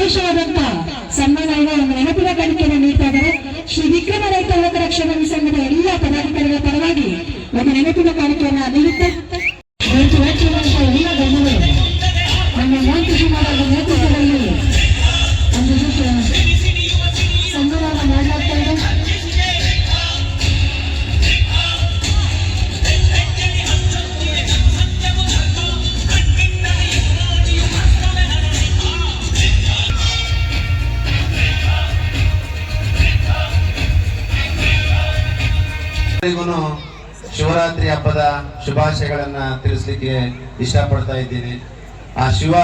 ವಿಶೇಷವಾದಂತ ಸನ್ಮಾನ ನೆನಪಿನ ಕಾಣಿಕೆಯನ್ನು ನೀಡ್ತಾ ಇದ್ದಾರೆ. ಶ್ರೀ ವಿಕ್ರಮ ರೈತ ಯುವಕ ರಕ್ಷಣಾ ಸಂಘದ ಎಲ್ಲ ಪದಾಧಿಕಾರಿಗಳ ಪರವಾಗಿ ಒಂದು ನೆನಪಿನ ಕಾಣಿಕೆಯನ್ನ ನೀಡುತ್ತೆ ಶಿವರಾತ್ರಿ ಹಬ್ಬದ ಶುಭಾಶಯಗಳನ್ನ ತಿಳಿಸ್ಲಿಕ್ಕೆ ಇಷ್ಟಪಡ್ತಾ ಇದ್ದೀನಿ. ಆ ಶಿವ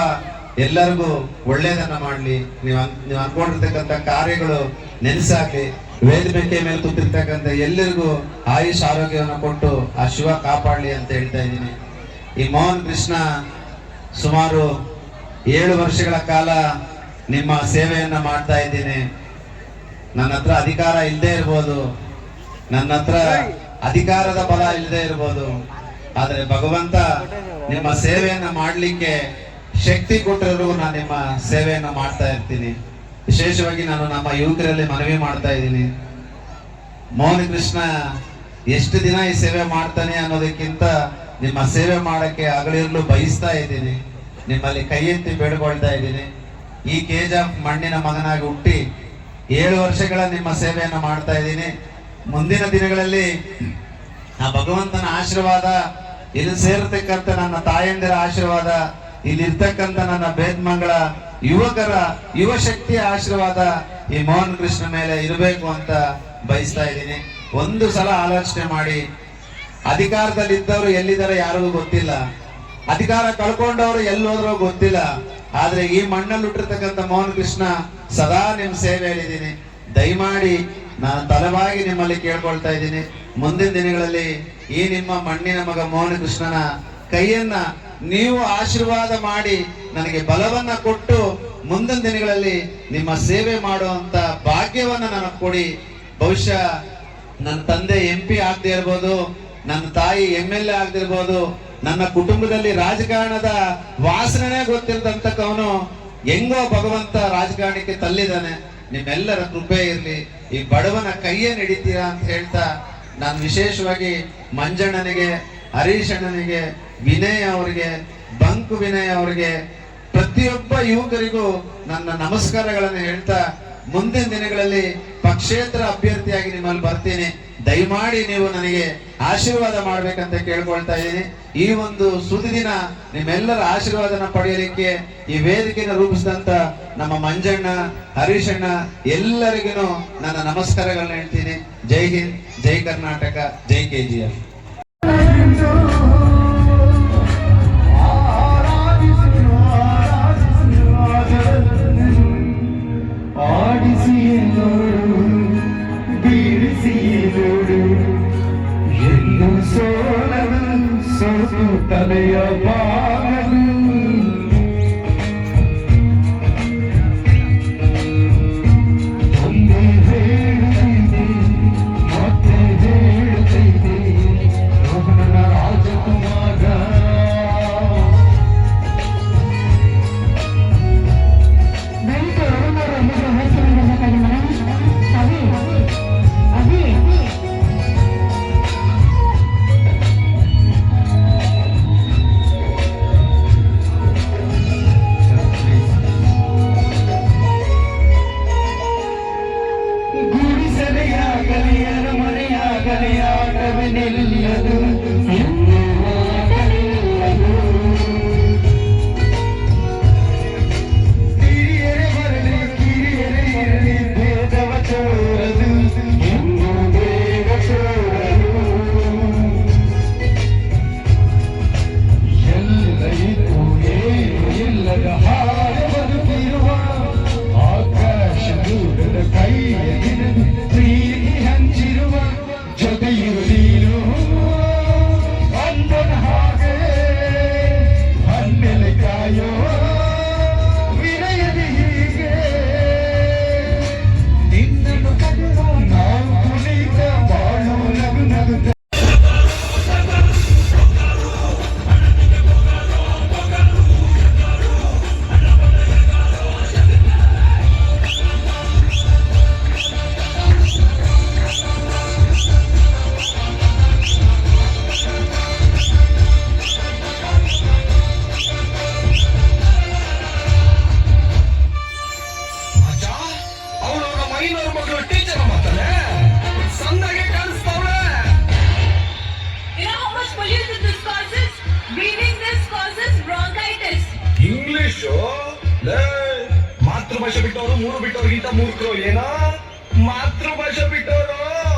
ಎಲ್ಲರಿಗೂ ಒಳ್ಳೇದನ್ನ ಮಾಡ್ಲಿ. ನೀವು ನೀವು ಅನ್ಕೊಂಡಿರ್ತಕ್ಕಂಥ ಕಾರ್ಯಗಳು ನೆನೆಸಾಗ್ಲಿ ವೇದಿಕೆ ಮೇಲೆ ಕೂತಿರ್ತಕ್ಕಂಥ ಎಲ್ಲರಿಗೂ ಆಯುಷ್ ಆರೋಗ್ಯವನ್ನು ಕೊಟ್ಟು ಆ ಶಿವ ಕಾಪಾಡ್ಲಿ ಅಂತ ಹೇಳ್ತಾ ಇದ್ದೀನಿ. ಈ ಮೋಹನ್ ಕೃಷ್ಣ ಸುಮಾರು ಏಳು ವರ್ಷಗಳ ಕಾಲ ನಿಮ್ಮ ಸೇವೆಯನ್ನ ಮಾಡ್ತಾ ಇದ್ದೀನಿ. ನನ್ನ ಹತ್ರ ಅಧಿಕಾರ ಇಲ್ಲದೆ ಇರ್ಬೋದು. ನನ್ನ ಹತ್ರ ಅಧಿಕಾರದ ಬಲ ಇಲ್ಲದೆ ಇರ್ಬೋದು. ಆದ್ರೆ ಭಗವಂತ ನಿಮ್ಮ ಸೇವೆಯನ್ನ ಮಾಡ್ಲಿಕ್ಕೆ ಶಕ್ತಿ ಕೊಟ್ಟಿರೋರು ನಾನು ನಿಮ್ಮ ಸೇವೆಯನ್ನ ಮಾಡ್ತಾ ಇರ್ತೀನಿ. ವಿಶೇಷವಾಗಿ ನಾನು ನಮ್ಮ ಯುವಕರಲ್ಲಿ ಮನವಿ ಮಾಡ್ತಾ ಇದ್ದೀನಿ. ಮೋಹನ್ ಕೃಷ್ಣ ಎಷ್ಟು ದಿನ ಈ ಸೇವೆ ಮಾಡ್ತಾನೆ ಅನ್ನೋದಕ್ಕಿಂತ ನಿಮ್ಮ ಸೇವೆ ಮಾಡಕ್ಕೆ ಆಗಲಿರಲು ಬಯಸ್ತಾ ಇದ್ದೀನಿ. ನಿಮ್ಮಲ್ಲಿ ಕೈ ಎತ್ತಿ ಬೇಡ್ಕೊಳ್ತಾ ಇದ್ದೀನಿ. ಈ ಕೆಜಾಫ್ ಮಣ್ಣಿನ ಮಗನಾಗಿ ಹುಟ್ಟಿ ಏಳು ವರ್ಷಗಳ ನಿಮ್ಮ ಸೇವೆಯನ್ನು ಮಾಡ್ತಾ ಇದ್ದೀನಿ. ಮುಂದಿನ ದಿನಗಳಲ್ಲಿ ಆ ಭಗವಂತನ ಆಶೀರ್ವಾದ ಇಲ್ಲಿ ಸೇರತಕ್ಕಂಥ ನನ್ನ ತಾಯಂದಿರ ಆಶೀರ್ವಾದ, ಇಲ್ಲಿರ್ತಕ್ಕಂಥ ನನ್ನ ಬೇದ್ಮಂಗಳ ಯುವಕರ ಯುವ ಶಕ್ತಿಯ ಆಶೀರ್ವಾದ ಈ ಮೋಹನ್ ಕೃಷ್ಣ ಮೇಲೆ ಇರಬೇಕು ಅಂತ ಬಯಸ್ತಾ ಇದ್ದೀನಿ. ಒಂದು ಸಲ ಆಲೋಚನೆ ಮಾಡಿ, ಅಧಿಕಾರದಲ್ಲಿದ್ದವರು ಎಲ್ಲಿದ್ದಾರೆ ಯಾರಿಗೂ ಗೊತ್ತಿಲ್ಲ. ಅಧಿಕಾರ ಕಳ್ಕೊಂಡವರು ಎಲ್ಲಿ ಹೋದ್ರೋ ಗೊತ್ತಿಲ್ಲ. ಆದ್ರೆ ಈ ಮಣ್ಣಲ್ಲಿ ಹುಟ್ಟಿರ್ತಕ್ಕಂಥ ಮೋಹನ್ ಕೃಷ್ಣ ಸದಾ ನಿಮ್ ಸೇವೆಯಲ್ಲಿದ್ದೀನಿ. ದಯಮಾಡಿ ನಾನು ತಲವಾಗಿ ನಿಮ್ಮಲ್ಲಿ ಕೇಳ್ಕೊಳ್ತಾ ಇದ್ದೀನಿ. ಮುಂದಿನ ದಿನಗಳಲ್ಲಿ ಈ ನಿಮ್ಮ ಮಣ್ಣಿನ ಮಗ ಮೋಹನ ಕೃಷ್ಣನ ಕೈಯನ್ನ ನೀವು ಆಶೀರ್ವಾದ ಮಾಡಿ ನನಗೆ ಬಲವನ್ನ ಕೊಟ್ಟು ಮುಂದಿನ ದಿನಗಳಲ್ಲಿ ನಿಮ್ಮ ಸೇವೆ ಮಾಡುವಂತ ಭಾಗ್ಯವನ್ನ ನನಗೆ ಕೊಡಿ. ಬಹುಶಃ ನನ್ನ ತಂದೆ ಎಂ ಪಿ ಆಗದೆ ಇರ್ಬೋದು, ನನ್ನ ತಾಯಿ ಎಂ ಎಲ್ ಎ ಆಗದಿರ್ಬೋದು ನನ್ನ ಕುಟುಂಬದಲ್ಲಿ ರಾಜಕಾರಣದ ವಾಸನೆ ಗೊತ್ತಿರತಕ್ಕವನು ಹೆಂಗೋ ಭಗವಂತ ರಾಜಕಾರಣಕ್ಕೆ ತಳ್ಳಿದಾನೆ ನಿಮ್ಮೆಲ್ಲರ ಕೃಪೆ ಇರಲಿ. ಈ ಬಡವನ ಕೈಯೇ ನಡೀತೀರಾ ಅಂತ ಹೇಳ್ತಾ ನಾನು ವಿಶೇಷವಾಗಿ ಮಂಜಣ್ಣನಿಗೆ, ಹರೀಶಣ್ಣನಿಗೆ, ವಿನಯ್ ಅವರಿಗೆ, ಬಂಕು ವಿನಯ್ ಅವರಿಗೆ, ಪ್ರತಿಯೊಬ್ಬ ಯುವಕರಿಗೂ ನನ್ನ ನಮಸ್ಕಾರಗಳನ್ನು ಹೇಳ್ತಾ ಮುಂದಿನ ದಿನಗಳಲ್ಲಿ ಪಕ್ಷೇತರ ಅಭ್ಯರ್ಥಿಯಾಗಿ ನಿಮ್ಮಲ್ಲಿ ಬರ್ತೀನಿ. ದಯಮಾಡಿ ನೀವು ನನಗೆ ಆಶೀರ್ವಾದ ಮಾಡ್ಬೇಕಂತ ಕೇಳ್ಕೊಳ್ತಾ ಇದ್ದೀನಿ. ಈ ಒಂದು ಸುದಿನ ನಿಮ್ಮೆಲ್ಲರ ಆಶೀರ್ವಾದನ ಪಡೆಯಲಿಕ್ಕೆ ಈ ವೇದಿಕೆಯನ್ನು ರೂಪಿಸಿದಂತ ನಮ್ಮ ಮಂಜಣ್ಣ, ಹರೀಶಣ್ಣ ಎಲ್ಲರಿಗೂ ನನ್ನ ನಮಸ್ಕಾರಗಳನ್ನ ಹೇಳ್ತೀನಿ. ಜೈ ಹಿಂದ್, ಜೈ ಕರ್ನಾಟಕ, ಜೈ ಕೆ ಜಿ ಮಾತೃಭಾಷೆ ಬಿಟ್ಟವರು ಮೂರು ಬಿಟ್ಟವ್ರಿಗಿಂತ ಮೂರ್ಖರು ಏನೋ? ಮಾತೃಭಾಷೆ ಬಿಟ್ಟವರು.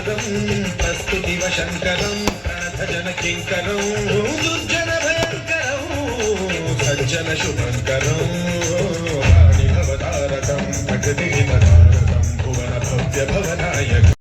ఔషధం ప్రస్తుతివ శంకరం ప్రణథజన కింకరం దుర్జన భయంకరం సజ్జన శుభంకరం భవతారకం ప్రకృతి పదారకం భువన భవ్య భవనాయకం